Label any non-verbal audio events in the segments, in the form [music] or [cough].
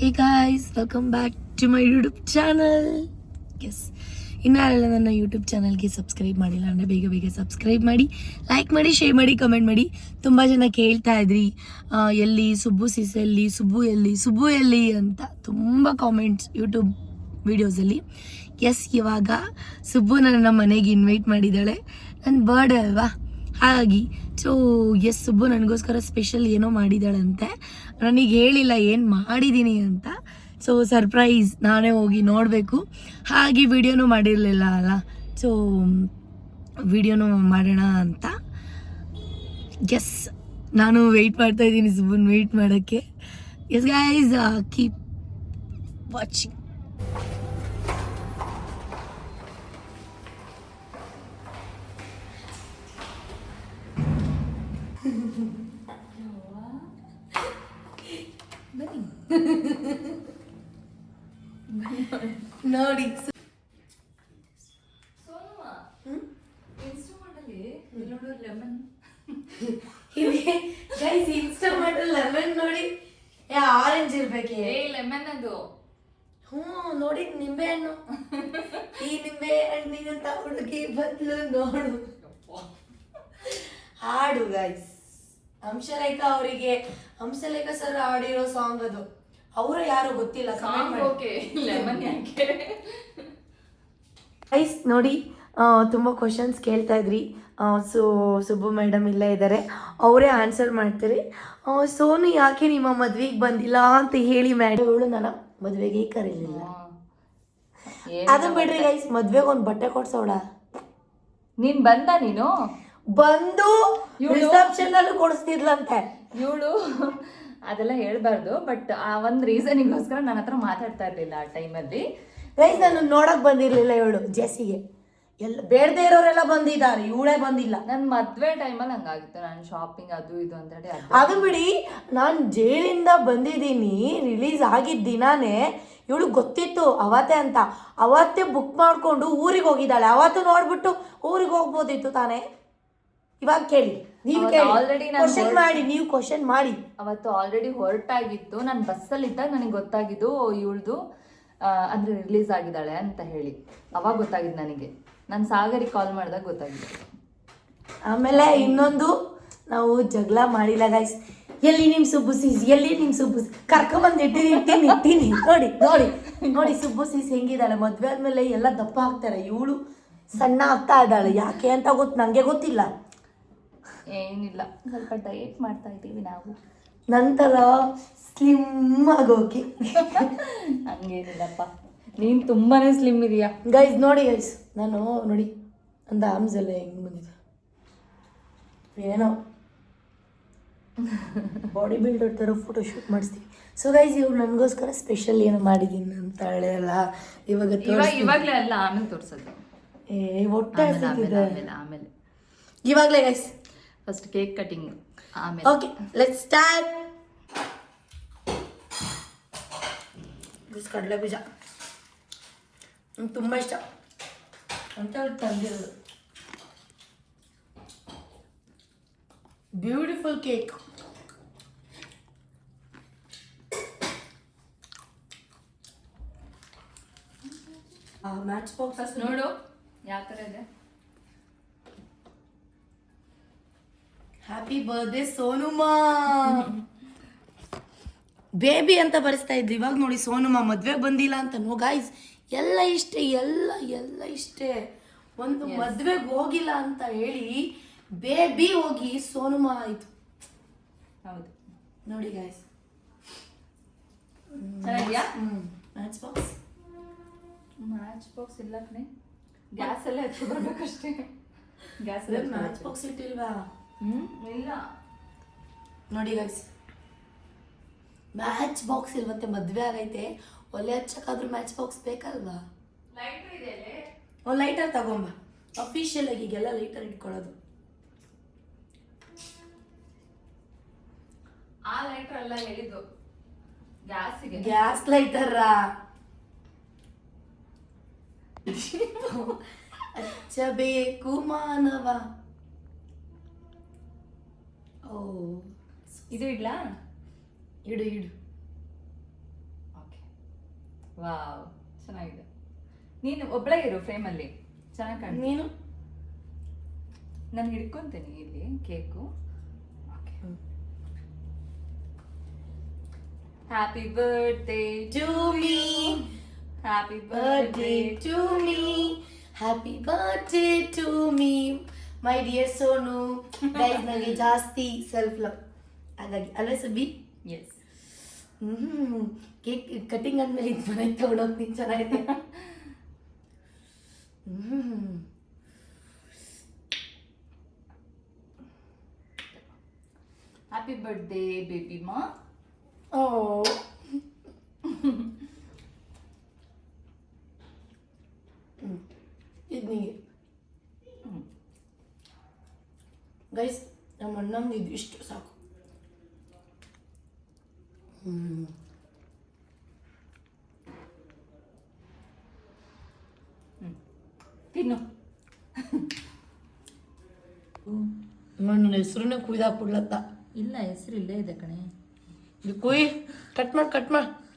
Hey guys welcome back to my YouTube channel yes ಇನ್ನಾರೆಲ್ಲ ನನ್ನ YouTube ಚಾನಲ್ಗೆ subscribe ಮಾಡಿಲ್ಲ ಅಂದರೆ ಬೇಗ ಬೇಗ ಸಬ್ಸ್ಕ್ರೈಬ್ ಮಾಡಿ ಲೈಕ್ ಮಾಡಿ ಶೇರ್ ಮಾಡಿ ಕಮೆಂಟ್ ಮಾಡಿ. ತುಂಬ ಜನ ಕೇಳ್ತಾ ಇದ್ರಿ ಎಲ್ಲಿ ಸುಬ್ಬು ಸಿಸ್ ಎಲ್ಲಿ, ಸುಬ್ಬು ಎಲ್ಲಿ ಸುಬ್ಬು ಎಲ್ಲಿ ಅಂತ ತುಂಬ ಕಾಮೆಂಟ್ಸ್ ಯೂಟ್ಯೂಬ್ ವೀಡಿಯೋಸಲ್ಲಿ ಎಸ್ ಇವಾಗ ಸುಬ್ಬು ನನ್ನ ಮನೆಗೆ ಇನ್ವೈಟ್ ಮಾಡಿದ್ದಾಳೆ. ನನ್ನ ಬರ್ಡೇ ಅಲ್ವಾ? ಹಾಗಾಗಿ ಸೊ ಎಸ್ ಸುಬ್ಬು ನನಗೋಸ್ಕರ ಸ್ಪೆಷಲ್ ಏನೋ ಮಾಡಿದ್ದಾಳಂತೆ. ನನಗೆ ಹೇಳಿಲ್ಲ, ಏನು ಮಾಡಿದ್ದೀನಿ ಅಂತ. ಸೊ ಸರ್ಪ್ರೈಸ್ ನಾನೇ ಹೋಗಿ ನೋಡಬೇಕು. ಹಾಗೆ ವಿಡಿಯೋನೂ ಮಾಡಿರಲಿಲ್ಲ ಅಲ್ಲ. ಸೊ ವಿಡಿಯೋನೂ ಮಾಡೋಣ ಅಂತ. ಎಸ್ ನಾನು ವೆಯ್ಟ್ ಮಾಡ್ತಾ ಇದ್ದೀನಿ ಸುಮ್ಮನೆ ವೆಯ್ಟ್ ಮಾಡೋಕ್ಕೆ. ಎಸ್ ಗೈಸ್ ಕೀಪ್ ವಾಚಿಂಗ್ ನೋಡಿ. ಗೈಸ್ ಇನ್ಸ್ಟಾಮಾರ್ಟ್ ಲೆಮನ್ ನೋಡಿ ಏ ಆರೆಂಜ್ ಇರ್ಬೇಕೆ. ಏ ಲೆಮನ್ ಅದು. ಹ್ಞೂ ನೋಡಿ ನಿಂಬೆ ಹಣ್ಣು. ಈ ನಿಂಬೆ ಹಣ್ಣಿನಂತ ಹುಡುಗಿ ಬದಲು ನೋಡು. ಹಾಡು ಗೈಸ್ ಹಂಸಲೇಖ ಅವರಿಗೆ ಹಂಸಲೇಖ ಸರ್ ಹಾಡಿರೋ ಸಾಂಗ್ ಅದು. ಅವರು ಯಾರು ಗೊತ್ತಿಲ್ಲ ಸಾಂಗ್ ಓಕೆ ಲೆಮನ್ ಯಾಕೆ ಗೈಸ್ ನೋಡಿ ತುಂಬ ಕ್ವಶನ್ಸ್ ಕೇಳ್ತಾ ಇದ್ರಿ. ಸೊ ಸುಬ್ಬು ಮೇಡಮ್ ಇಲ್ಲೇ ಇದ್ದಾರೆ. ಅವರೇ ಆನ್ಸರ್ ಮಾಡ್ತಾರೆ. ಸೋನು ಯಾಕೆ ನಿಮ್ಮ ಮದ್ವೆಗೆ ಬಂದಿಲ್ಲ ಅಂತ ಹೇಳಿ ಮ್ಯಾಡಮ್ ಇವಳು ನನ್ನ ಮದುವೆಗೆ ಕರೀಲಿಲ್ಲ ಅದು ಬಿಡ್ರಿ ಗೈಸ್ ಮದ್ವೆಗೆ ಒಂದು ಬಟ್ಟೆ ಕೊಡ್ಸೋಳ. ನೀನ್ ಬಂದ ನೀನು? ಬಂದು ರಿಸೆಪ್ಷನ್ ಅಲ್ಲೂ ಕೊಡಿಸ್ತಿದ್ಲಂತೆ. ಇವಳು? ಅದೆಲ್ಲ ಹೇಳ್ಬಾರ್ದು ಬಟ್ ಆ ಒಂದು ರೀಸನಿಗೋಸ್ಕರ ನನ್ನ ಹತ್ರ ಮಾತಾಡ್ತಾ ಇರ್ಲಿಲ್ಲ ಆ ಟೈಮಲ್ಲಿ ಗೈಸ್ ನಾನು ನೋಡಕ್ ಬಂದಿರ್ಲಿಲ್ಲ ಇವಳು ಜೆಸಿಗೆ ಎಲ್ಲ ಬೇಡದೇ ಇರೋರೆಲ್ಲ ಬಂದಿದ್ದಾರೆ ಇವಳೇ ಬಂದಿಲ್ಲ. ನನ್ನ ಮದ್ವೆ ಟೈಮಲ್ಲಿ ಹಂಗಾಗಿತ್ತು ನಾನು ಶಾಪಿಂಗ್ ಅದು ಇದು ಅಂತ ಹೇಳಿ ಅದು ಅದು ಬಿಡಿ ನಾನು ಜೈಲಿಂದ ಬಂದಿದ್ದೀನಿ ರಿಲೀಸ್ ಆಗಿದ್ದ ದಿನಾನೇ ಇವಳು ಗೊತ್ತಿತ್ತು ಅವತ್ತೇ ಅಂತ. ಅವತ್ತೇ ಬುಕ್ ಮಾಡಿಕೊಂಡು ಊರಿಗೆ ಹೋಗಿದ್ದಾಳೆ. ಅವತ್ತು ನೋಡ್ಬಿಟ್ಟು ಊರಿಗೆ ಹೋಗ್ಬೋದಿತ್ತು ತಾನೇ? ಇವಾಗ ಕೇಳಿ. ನೀವು ಆಲ್ರೆಡಿ ಕ್ವಶನ್ ಮಾಡಿ ನೀವು ಕ್ವಶನ್ ಮಾಡಿ. ಅವತ್ತು ಆಲ್ರೆಡಿ ಹೊರಟಾಗಿತ್ತು ನಾನು ಬಸ್ಸಲ್ಲಿ ಇದ್ದಾಗ ನನಗೆ ಗೊತ್ತಾಗಿದ್ದು ಇವಳ್ದು ಅಂದ್ರೆ ರಿಲೀಸ್ ಆಗಿದ್ದಾಳೆ ಅಂತ ಹೇಳಿ. ಅವಾಗ ಗೊತ್ತಾಗಿದ್ದು ನನಗೆ. ನಾನು ಸಾಗರಿಗೆ ಕಾಲ್ ಮಾಡಿದಾಗ ಗೊತ್ತಾಗಿದೆ ಆಮೇಲೆ ಇನ್ನೊಂದು ನಾವು ಜಗಳ ಮಾಡಿಲ್ಲ ಗೈಸ್ ಎಲ್ಲಿ ನಿಮ್ಮ ಸುಬ್ಬು ಸೀಸ್ ಎಲ್ಲಿ ನಿಮ್ಮ ಸುಬ್ಬು ಕರ್ಕೊಂಬಂದು ಇಟ್ಟಿನಿ ಇಟ್ಟಿನಿ ಇಟ್ಟಿನಿ ನೋಡಿ ನೋಡಿ ನೋಡಿ ಸುಬ್ಬು ಸೀಸ್ ಹೆಂಗಿದ್ದಾಳೆ. ಮದ್ವೆ ಆದ್ಮೇಲೆ ಎಲ್ಲ ದಪ್ಪ ಆಗ್ತಾರೆ. ಇವಳು ಸಣ್ಣ ಆಗ್ತಾ ಇದ್ದಾಳೆ. ಯಾಕೆ ಅಂತ ಗೊತ್ತು ನನಗೆ ಗೊತ್ತಿಲ್ಲ. ಏನಿಲ್ಲ. ಸ್ವಲ್ಪ ಡಯಟ್ ಮಾಡ್ತಾ ಇದ್ದೀವಿ ನಾವು. ನಂತರ ಸ್ಲಿಮ್ ಆಗೋಕೆ. ಹಂಗೇನಿಲ್ಲಪ್ಪ. ನೀನು ತುಂಬಾನೇ ಸ್ಲಿಮ್ ಇದೆಯಾ? ಗೈಸ್ ನೋಡಿ ಗೈಸ್ ನಾನು ನೋಡಿ ಅಂದ ಆಮ್ಸ್ ಎಲ್ಲ ಹೆಂಗ್ ಬಂದಿದೆ. ಏನೋ. ಬಾಡಿ ಬಿಲ್ಡರ್ ಥರ ಫೋಟೋ ಶೂಟ್ ಮಾಡಿಸ್ತೀವಿ. ಸೊ ಗೈಸ್ ಇವ್ರು ನನಗೋಸ್ಕರ ಸ್ಪೆಷಲ್ ಏನು ಮಾಡಿದ್ದೀನಿ ಅಂತ ಹೇಳಲ್ಲ ಇವಾಗ ಇವಾಗಲೇ ಅಲ್ಲ ಆಮೇಲೆ ತೋರಿಸೋದು. ಏ ಹೊಟ್ಟೆ ಆಮೇಲೆ ಇವಾಗಲೇ ಗೈಸ್ ಫಸ್ಟ್ ಕೇಕ್ ಕಟಿಂಗ್ ಆಮೇಲೆ ಓಕೆ ಲೆಟ್ ಸ್ಟಾರ್ಟ್ ದಿಸ್ ಕಡಲೆ ಬೀಜ ನಂಗೆ ತುಂಬ ಇಷ್ಟ ಅಂತ ಅವ್ರು ತಂದಿರೋದು. Beautiful cake match box first ನೋಡು. ಯಾವ ಥರ ಇದೆ? Happy birthday ಸೋನುಮಾ. ಬೇಬಿ ಅಂತ ಬರೆಸ್ತಾ ಇದ್ವಿ ಇವಾಗ ನೋಡಿ ಸೋನುಮಾ ಮದ್ವೆಗೆ ಬಂದಿಲ್ಲ ಅಂತ. ನೋ ಗಾಯ್ಸ್ ಎಲ್ಲ ಇಷ್ಟೇ ಎಲ್ಲ ಎಲ್ಲ ಇಷ್ಟೇ. ಒಂದು ಮದ್ವೆಗೆ ಹೋಗಿಲ್ಲ ಅಂತ ಹೇಳಿ ಬೇಬಿ ಹೋಗಿ ಸೋನುಮಾ ಆಯ್ತು ಹೌದು. ನೋಡಿ ಗಾಯ್ಸ್ ಚೆನ್ನಾಗಿದ್ಯಾ? ಮ್ಯಾಚ್ ಬಾಕ್ಸ್ ಮ್ಯಾಚ್ ಬಾಕ್ಸ್ ಇಲ್ಲ ಕಣೆ. ಗ್ಯಾಸ್ ಎಲ್ಲ ಎತ್ಕೊಂಡು ಬರ್ಬೇಕಷ್ಟೇ. ಗ್ಯಾಸ್ ಮ್ಯಾಚ್ ಬಾಕ್ಸ್ ಇಟ್ಟಿಲ್ವಾ? ಇಲ್ಲ. ನೋಡಿ ಗೈಸ್ ಮ್ಯಾಚ್ ಬಾಕ್ಸ್ ಇಲ್ವಂತೆ ಮದ್ವೆ ಆಗೈತೆ. ಒಲೆ ಹಚ್ಚಕ್ಕಾದ್ರೂ ಮ್ಯಾಚ್ ಬಾಕ್ಸ್ ಬೇಕಲ್ವಾ ಲೈಟರ್ ತಗೊಂಬ. ಅಫಿಷಿಯಲ್ ಆಗಿ ಈಗೆಲ್ಲ ಲೈಟರ್ ಇಟ್ಕೊಳ್ಳೋದು. ಆ ಲೈಟರ್ ಎಲ್ಲ ಹೇಳಿದ್ದು. ಗ್ಯಾಸಿಗೆ ಗ್ಯಾಸ್ ಲೈಟರ್ ಹಚ್ಚಬೇಕು ಮಾನವ. ಓ ಇದು ಇಡ್ಲಾ? ಇಡು ಇಡು. ಓಕೆ ವಾವ್ ಚೆನ್ನಾಗಿದೆ. ನೀನು ಒಬ್ಬಳೇ ಇರು ಫ್ರೇಮಲ್ಲಿ. ಚೆನ್ನಾಗಿ ಕಾಣ ನೀನು? ನಾನು ಹಿಡ್ಕೊತೀನಿ ಇಲ್ಲಿ cake. Okay happy birthday to me happy birthday to me happy birthday to me my dear Sonu guys ನನಗೆ ಜಾಸ್ತಿ ಸೆಲ್ಫ್ ಲವ್ ಹಾಗಾಗಿ ಅಲ್ಲ Subbi yes hmm. Cake cutting ಆದ್ಮೇಲೆ ಇದು ಮನೆಗೆ ತಗೊಂಡೋಗ್ತೀನಿ ಚೆನ್ನಾಗಿದೆ ಹ್ಮ್. ಹ್ಯಾಪಿ ಬರ್ತ್ಡೇ ಬೇಬಿ ಮಾ ಓ ಇದು ನಿಮಗೆ ಗೈಸ್ ನಮ್ಮ ಅಣ್ಣಂದು ಇದು ಇಷ್ಟು ಸಾಕು. ತಿನ್ನು. ನನ್ನ ಹೆಸರನ್ನೇ ಕೊಡ್ಲತ್ತ ಇಲ್ಲ ಹೆಸರು ಇಲ್ಲೇ ಇದೆ ಕಣೆ. ಇದು ಕುಯ್. ಕಟ್ ಮಾಡಿ ಕಟ್ ಮಾಡಿ.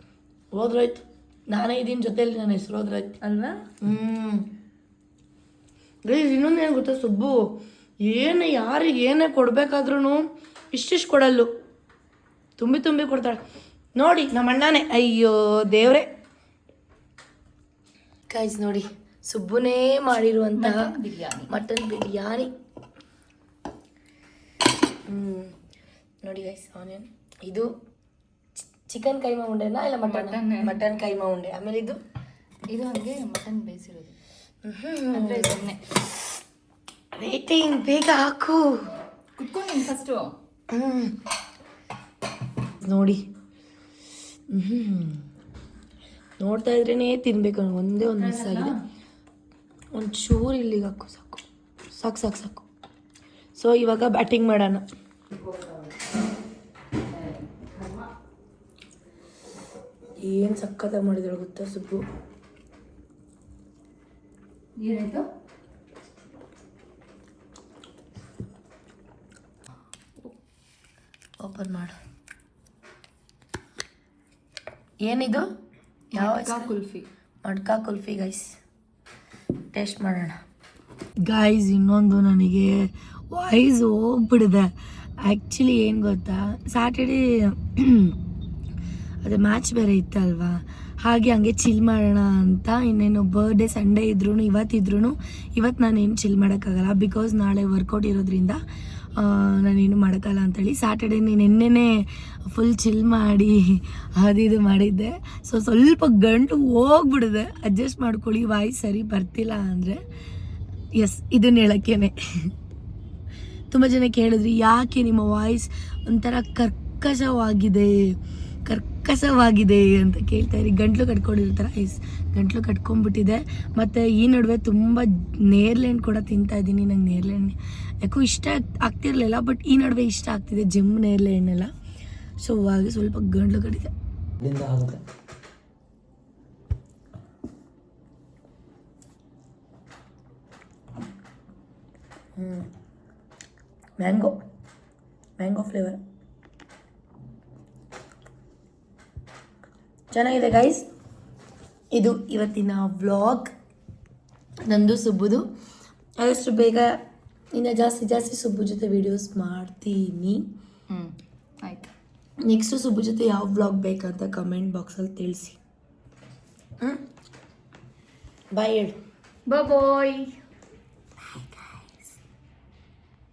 ಹೋದ್ರಾಯ್ತು. ನಾನೇ ಇದೀನಿ ಜೊತೆಲಿ ನನ್ನ ಹೆಸರು ಹೋದ್ರಾಯ್ತು. ಅಲ್ವಾ? ಹ್ಮ್. ಗೈಸ್ ಇನ್ನೊಂದು ಏನು ಗೊತ್ತಾ ಸುಬ್ಬು? ಏನು ಯಾರಿಗೆ ಏನೇ ಕೊಡಬೇಕಾದ್ರೂ ಇಷ್ಟಿಷ್ಟು ಕೊಡಲ್ಲು. ತುಂಬಿ ತುಂಬಿ ಕೊಡ್ತಾಳೆ. ನೋಡಿ ನಮ್ಮ ಅಣ್ಣನೇ. ಅಯ್ಯೋ ದೇವ್ರೆ. ಕಾಯ್ಸ್ ನೋಡಿ ಸುಬ್ಬುನೇ ಮಾಡಿರುವಂತಹ ಬಿರಿಯಾನಿ. ಮಟನ್ ಬಿರಿಯಾನಿ. ಹ್ಞೂ ನೋಡಿ ಗೈಸ್ ಆನಿಯನ್ ಇದು ಚಿಕನ್ ಕೈಮ ಉಂಡೆನಾ ಇಲ್ಲ ಮಟನ್. ಮಟನ್. ಕೈಮ ಉಂಡೆ. ಆಮೇಲೆ ಇದು ಇದು ಹಂಗೆ ಮಟನ್ ಬೇಯಿಸಿರೋದು. ಹ್ಞೂ ಅಂದರೆ ಸುಮ್ಮನೆ ವೇಟಿಂಗ್ ಬೇಗ ಹಾಕು ಕುತ್ಕೊಂಡು ಫಸ್ಟು ನೋಡಿ. ನೋಡ್ತಾ ಇದ್ರೇನೆ ತಿನ್ಬೇಕು ಒಂದೇ ಒಂದು ಮಿಸ್ ಆಗಿದೆ. ಒಂದು ಚೂರು ಇಲ್ಲಿಗೆ ಹಾಕು ಸಾಕು. ಸಾಕು ಸಾಕು ಸಾಕು. ಸೊ ಇವಾಗ ಬ್ಯಾಟಿಂಗ್ ಮಾಡೋಣ. ಏನು ಸಕ್ಕತ್ತಾಗಿ ಮಾಡಿದ್ರು ಗೊತ್ತಾ ಸುಬ್ಬು? ಏನಾಯ್ತು? ಓಪನ್ ಮಾಡು. ಏನಿದು? ಯಾವ? ಕುಲ್ಫಿ. ಮಡ್ಕಾ ಕುಲ್ಫಿ ಗೈಸ್ ಟೇಸ್ಟ್ ಮಾಡೋಣ. ಗಾಯ್ಸ್ ಇನ್ನೊಂದು ನನಗೆ ವಾಯ್ಸ್ ಹೋಗ್ಬಿಡಿದೆ ಆ್ಯಕ್ಚುಲಿ ಏನು ಗೊತ್ತಾ? ಸ್ಯಾಟರ್ಡೇ [clears throat] ಅದೇ ಮ್ಯಾಚ್ ಬೇರೆ ಇತ್ತಲ್ವಾ? ಹಾಗೆ ಹಂಗೆ ಚಿಲ್ ಮಾಡೋಣ ಅಂತ ಇನ್ನೇನು ಬರ್ಡೇ ಸಂಡೇ ಇದ್ರೂ ಇವತ್ತಿದ್ರೂ ಇವತ್ತು ನಾನೇನು ಚಿಲ್ ಮಾಡೋಕ್ಕಾಗಲ್ಲ ಬಿಕಾಸ್ ನಾಳೆ ವರ್ಕೌಟ್ ಇರೋದ್ರಿಂದ ನಾನೇನು ಮಾಡೋಕ್ಕಲ್ಲ ಅಂತೇಳಿ ಸ್ಯಾಟರ್ಡೇ ನಿನ್ನೆ ಫುಲ್ ಚಿಲ್ ಮಾಡಿ ಅದು ಇದು ಮಾಡಿದ್ದೆ. ಸೊ ಸ್ವಲ್ಪ ಗಂಟು ಹೋಗ್ಬಿಡಿದೆ ಅಡ್ಜಸ್ಟ್ ಮಾಡ್ಕೊಳ್ಳಿ ವಾಯ್ಸ್ ಸರಿ ಬರ್ತಿಲ್ಲ ಅಂದರೆ. ಎಸ್ ಇದನ್ನ ಹೇಳೋಕ್ಕೇನೆ. ತುಂಬ ಜನ ಕೇಳಿದ್ರಿ, ಯಾಕೆ ನಿಮ್ಮ ವಾಯ್ಸ್ ಒಂಥರ ಕರ್ಕಶವಾಗಿದೆ? ಕರ್ಕಶವಾಗಿದೆ? ಅಂತ ಕೇಳ್ತಾ ಇರಿ ಗಂಟ್ಲು ಕಟ್ಕೊಂಡಿರ್ತಾರೆ, ಐಸ್ ಗಂಟ್ಲು ಕಟ್ಕೊಂಡ್ಬಿಟ್ಟಿದೆ. ಮತ್ತು ಈ ನಡುವೆ ತುಂಬ ನೇರ್ಲೆಣ್ಣು ಕೂಡ ತಿಂತಾ ಇದ್ದೀನಿ. ನಂಗೆ ನೇರ್ಲೆಣ್ಣೆ ಯಾಕೋ ಇಷ್ಟ ಆಗ್ತಿರ್ಲಿಲ್ಲ ಬಟ್ ಈ ನಡುವೆ ಇಷ್ಟ ಆಗ್ತಿದೆ. ಜಿಮ್ ನೇರ್ಲೆ ಎಣ್ಣೆಲ್ಲ ಸೊ ಹಾಗೆ ಸ್ವಲ್ಪ ಗಂಟ್ಲು ಕಟ್ಟಿದೆ. ಮ್ಯಾಂಗೋ. Mango flavour. ಚೆನ್ನಾಗಿದೆ ಗೈಸ್ ಇದು ಇವತ್ತಿನ ವ್ಲಾಗ್. ನಂದು ಸುಬ್ಬುದು. ಆದಷ್ಟು ಬೇಗ ಇನ್ನು ಜಾಸ್ತಿ ಜಾಸ್ತಿ ಸುಬ್ಬು ಜೊತೆ ವೀಡಿಯೋಸ್ ಮಾಡ್ತೀನಿ. ಆಯ್ತು. ನೆಕ್ಸ್ಟು ಸುಬ್ಬು ಜೊತೆ ಯಾವ ವ್ಲಾಗ್ ಬೇಕಂತ ಕಮೆಂಟ್ ಬಾಕ್ಸಲ್ಲಿ ತಿಳಿಸಿ. ಹ್ಞೂ ಬಾಯ್ ಹೇಳು. ಬಾಯ್